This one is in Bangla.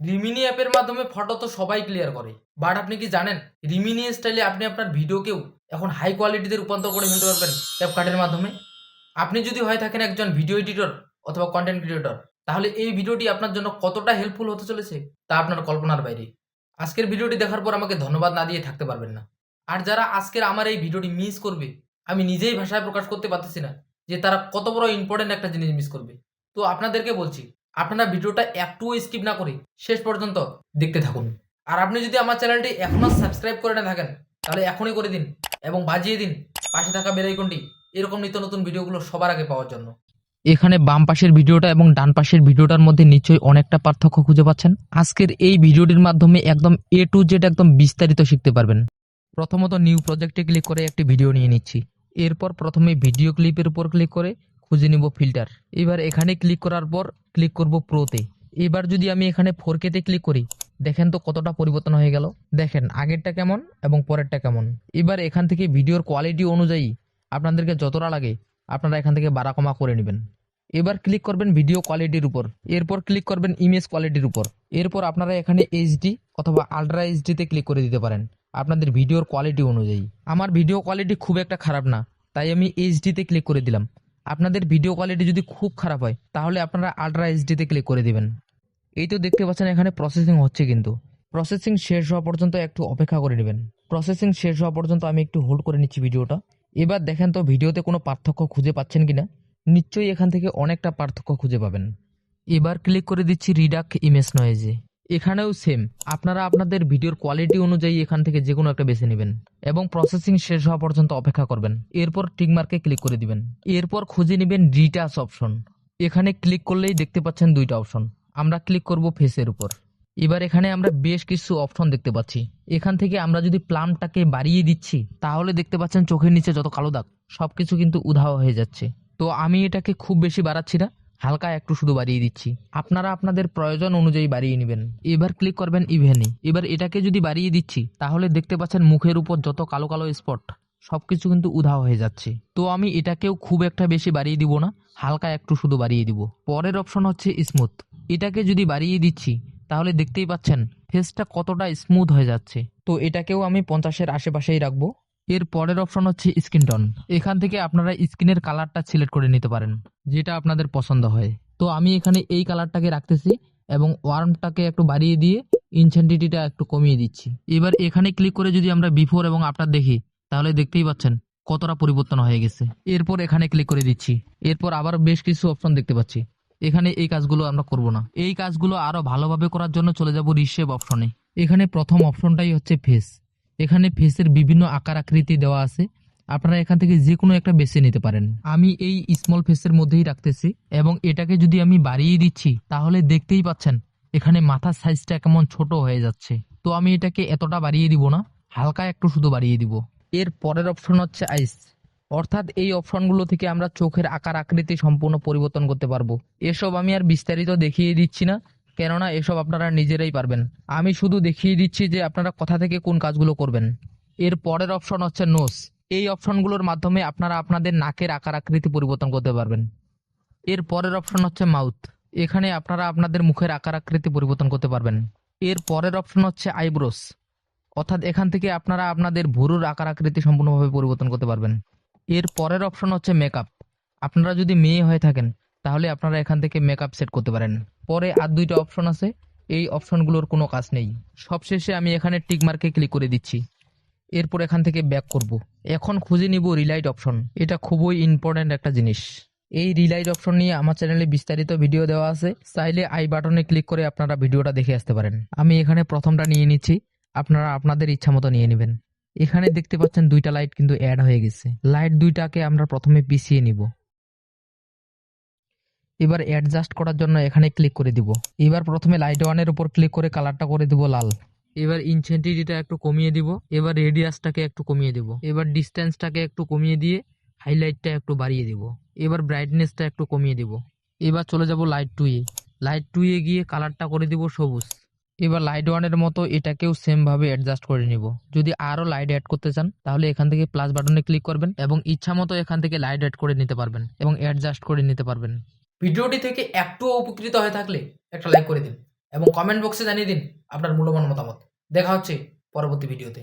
রিমিনি অ্যাপের মাধ্যমে ফটো তো সবাই ক্লিয়ার করে। বাট আপনি কি জানেন? রিমিনি স্টাইলে আপনি আপনার ভিডিওকেও এখন হাই কোয়ালিটিতে রূপান্তর করে ফেলতে পারবেন ক্যাপকার্টের মাধ্যমে। আপনি যদি হয়ে থাকেন একজন ভিডিও এডিটর অথবা কন্টেন্ট ক্রিয়েটর তাহলে এই ভিডিওটি আপনার জন্য কতটা হেল্পফুল হতে চলেছে তা আপনার কল্পনার বাইরে। আজকের ভিডিওটি দেখার পর আমাকে ধন্যবাদ না দিয়ে থাকতে পারবেন না। আর যারা আজকের আমার এই ভিডিওটি মিস করবে, আমি নিজেই ভাষায় প্রকাশ করতে পারতেছি না যে তারা কত বড় ইম্পর্টেন্ট একটা জিনিস মিস করবে। তো আপনাদেরকে বলছি আপনারা ভিডিওটা একটুও স্কিপ না করে শেষ পর্যন্ত দেখতে থাকুন। আর আপনি যদি আমার চ্যানেলটি এখনও সাবস্ক্রাইব করে না থাকেন, তাহলে এখনই করে দিন এবং বাজিয়ে দিন পাশে থাকা বেল আইকনটি এরকম নিত্য নতুন ভিডিওগুলো সবার আগে পাওয়ার জন্য। এখানে বাম পাশের ভিডিওটা এবং ডান পাশের ভিডিওটার মধ্যে নিশ্চয়ই অনেকটা পার্থক্য খুঁজে পাচ্ছেন। আজকের এই ভিডিওটির মাধ্যমে একদম এ টু জেড একদম বিস্তারিত শিখতে পারবেন। প্রথমত নিউ প্রজেক্টে ক্লিক করে একটি ভিডিও নিয়ে নিচ্ছি। এরপর প্রথমে ভিডিও ক্লিপের উপর ক্লিক করে খুঁজে নিব ফিল্টার এবার এখানে ক্লিক করার পর ক্লিক করব প্রোতে এবার যদি আমি এখানে ফোর কেতে ক্লিক করি, দেখেন তো কতটা পরিবর্তন হয়ে গেল। দেখেন, আগেরটা কেমন এবং পরেরটা কেমন। এবার এখান থেকে ভিডিওর কোয়ালিটি অনুযায়ী আপনাদেরকে যতটা লাগে, আপনারা এখান থেকে বাড়া কমা করে নেবেন। এবার ক্লিক করবেন ভিডিও কোয়ালিটির উপর। এরপর ক্লিক করবেন ইমেজ কোয়ালিটির উপর। এরপর আপনারা এখানে এইচডি অথবা আলট্রা এইচডিতে ক্লিক করে দিতে পারেন, আপনাদের ভিডিওর কোয়ালিটি অনুযায়ী। আমার ভিডিও কোয়ালিটি খুব একটা খারাপ না, তাই আমি এইচডিতে ক্লিক করে দিলাম। আপনাদের ভিডিও কোয়ালিটি যদি খুব খারাপ হয়, তাহলে আপনারা আলট্রা এইচডিতে ক্লিক করে দেবেন। এই তো দেখতে পাচ্ছেন এখানে প্রসেসিং হচ্ছে কিন্তু। প্রসেসিং শেষ হওয়া পর্যন্ত একটু অপেক্ষা করে নেবেন। প্রসেসিং শেষ হওয়া পর্যন্ত আমি একটু হোল্ড করে নিচ্ছি ভিডিওটা এবার দেখেন তো ভিডিওতে কোনো পার্থক্য খুঁজে পাচ্ছেন কিনা? নিশ্চয়ই এখান থেকে অনেকটা পার্থক্য খুঁজে পাবেন। এবার ক্লিক করে দিচ্ছি রিডাক ইমেজ নয়েজে এখানেও সেম আপনারা আপনাদের ভিডিওর কোয়ালিটি অনুযায়ী এখান থেকে যে কোনো একটা বেছে নেবেন এবং প্রসেসিং শেষ হওয়া পর্যন্ত অপেক্ষা করবেন। এরপর টিকমার্কে ক্লিক করে দিবেন। এরপর খুঁজে নেবেন রিটাচ অপশন এখানে ক্লিক করলেই দেখতে পাচ্ছেন দুইটা অপশন আমরা ক্লিক করব ফেসের উপর। এবার এখানে আমরা বেশ কিছু অপশন দেখতে পাচ্ছি। এখান থেকে আমরা যদি প্লামটাকে বাড়িয়ে দিচ্ছি, তাহলে দেখতে পাচ্ছেন চোখের নিচে যত কালো দাগ, সবকিছু কিন্তু উধাও হয়ে যাচ্ছে। তো আমি এটাকে খুব বেশি বাড়াচ্ছি না। হালকা একটু শুধু বাড়িয়ে দিচ্ছি। আপনারা আপনাদের প্রয়োজন অনুযায়ী বাড়িয়ে নেবেন। এবার ক্লিক করবেন ইভেনে এবার এটাকে যদি বাড়িয়ে দিচ্ছি, তাহলে দেখতে পাচ্ছেন মুখের উপর যত কালো কালো স্পট সব কিছু কিন্তু উধাও হয়ে যাচ্ছে। তো আমি এটাকেও খুব একটা বেশি বাড়িয়ে দিব না, হালকা একটু শুধু বাড়িয়ে দিব। পরের অপশন হচ্ছে স্মুথ এটাকে যদি বাড়িয়ে দিচ্ছি, তাহলে দেখতেই পাচ্ছেন ফেসটা কতটা স্মুথ হয়ে যাচ্ছে। তো এটাকেও আমি পঞ্চাশের আশেপাশেই রাখব। এর পরের অপশন হচ্ছে স্কিন টন এখান থেকে আপনারা স্কিনের কালারটা সিলেক্ট করে নিতে পারেন, যেটা আপনাদের পছন্দ হয়। তো আমি এখানে এই কালারটাকে রাখতেছি এবং ওয়ার্মটাকে একটু বাড়িয়ে দিয়ে ইনসেন্টিটিটা একটু কমিয়ে দিচ্ছি। এবার এখানে ক্লিক করে যদি আমরা বিফোর এবং আফটার দেখি, তাহলে দেখতেই পাচ্ছেন কতটা পরিবর্তন হয়ে গেছে। এরপর এখানে ক্লিক করে দিচ্ছি। এরপর আবার বেশ কিছু অপশন দেখতে পাচ্ছি। এখানে এই কাজগুলো আমরা করব না। এই কাজগুলো আরও ভালোভাবে করার জন্য চলে যাব রিশেপ অপশনে এখানে প্রথম অপশনটাই হচ্ছে ফেস এখানে ফেসের বিভিন্ন আকার আকৃতি দেওয়া আছে। আপনারা এখান থেকে যে কোনো একটা বেছে নিতে পারেন। আমি এই স্মল ফেসের মধ্যেই রাখতেছি এবং এটাকে যদি আমি বাড়িয়ে দিচ্ছি, তাহলে দেখতেই পাচ্ছেন এখানে মাথার সাইজটা কেমন ছোট হয়ে যাচ্ছে। তো আমি এটাকে এতটা বাড়িয়ে দিব না, হালকা একটু শুধু বাড়িয়ে দিব। এর পরের অপশন হচ্ছে আইস অর্থাৎ এই অপশনগুলো থেকে আমরা চোখের আকার আকৃতি সম্পূর্ণ পরিবর্তন করতে পারব। এসব আমি আর বিস্তারিত দেখিয়ে দিচ্ছি না। কেননা এসব আপনারা নিজেরাই পারবেন। আমি শুধু দেখিয়ে দিচ্ছি যে আপনারা কোথা থেকে কোন কাজগুলো করবেন। এর পরের অপশন হচ্ছে নোস এই অপশনগুলোর মাধ্যমে আপনারা আপনাদের নাকের আকার আকৃতি পরিবর্তন করতে পারবেন। এর পরের অপশন হচ্ছে মাউথ। এখানে আপনারা আপনাদের মুখের আকার আকৃতি পরিবর্তন করতে পারবেন। এর পরের অপশন হচ্ছে আইব্রোস। অর্থাৎ এখান থেকে আপনারা আপনাদের ভুরুর আকার আকৃতি সম্পূর্ণভাবে পরিবর্তন করতে পারবেন। এর পরের অপশন হচ্ছে মেকআপ। আপনারা যদি মেয়ে হয়ে থাকেন তাহলে আপনারা এখান থেকে মেকআপ সেট করতে পারেন। পরে আর দুইটা অপশন আছে। এই অপশনগুলোর কোনো কাজ নেই। সবশেষে আমি এখানে টিক মার্কে ক্লিক করে দিচ্ছি। এরপর এখান থেকে ব্যাক করব। এখন খুঁজে নিব রিলাইট অপশন এটা খুবই ইম্পর্ট্যান্ট একটা জিনিস। এই রিলাইট অপশন নিয়ে আমার চ্যানেলে বিস্তারিত ভিডিও দেওয়া আছে। চাইলে আই বাটনে ক্লিক করে আপনারা ভিডিওটা দেখে আসতে পারেন। আমি এখানে প্রথমটা নিয়ে নিচ্ছি। আপনারা আপনাদের ইচ্ছা মতো নিয়ে নেবেন। এখানে দেখতে পাচ্ছেন দুইটা লাইট কিন্তু অ্যাড হয়ে গেছে। লাইট দুইটাকে আমরা প্রথমে পিছিয়ে নিব। এবার অ্যাডজাস্ট করার জন্য এখানে ক্লিক করে দিব। এবার প্রথমে লাইট ওয়ানের উপর ক্লিক করে কালারটা করে দিব লাল। এবার ইনসেন্টিটিটা একটু কমিয়ে দিব। এবার রেডিয়াসটাকে একটু কমিয়ে দিব। এবার ডিস্টেন্সটাকে একটু কমিয়ে দিয়ে হাইলাইটটা একটু বাড়িয়ে দিব। এবার ব্রাইটনেসটা একটু কমিয়ে দিব। এবার চলে যাব লাইট টুয়ে লাইট টুয়ে গিয়ে কালারটা করে দিব সবুজ। এবার লাইট ওয়ানের মতো এটাকেও সেম ভাবে অ্যাডজাস্ট করে নিব। যদি আরও লাইট অ্যাড করতে চান, তাহলে এখান থেকে প্লাস বাটনে ক্লিক করবেন এবং ইচ্ছা মতো এখান থেকে লাইট অ্যাড করে নিতে পারবেন এবং অ্যাডজাস্ট করে নিতে পারবেন। ভিডিওটি থেকে একটু উপকৃত হয়ে থাকলে একটা লাইক করে দিন এবং কমেন্ট বক্সে জানিয়ে দিন আপনার মূল্যবান মতামত। দেখা হচ্ছে পরবর্তী ভিডিওতে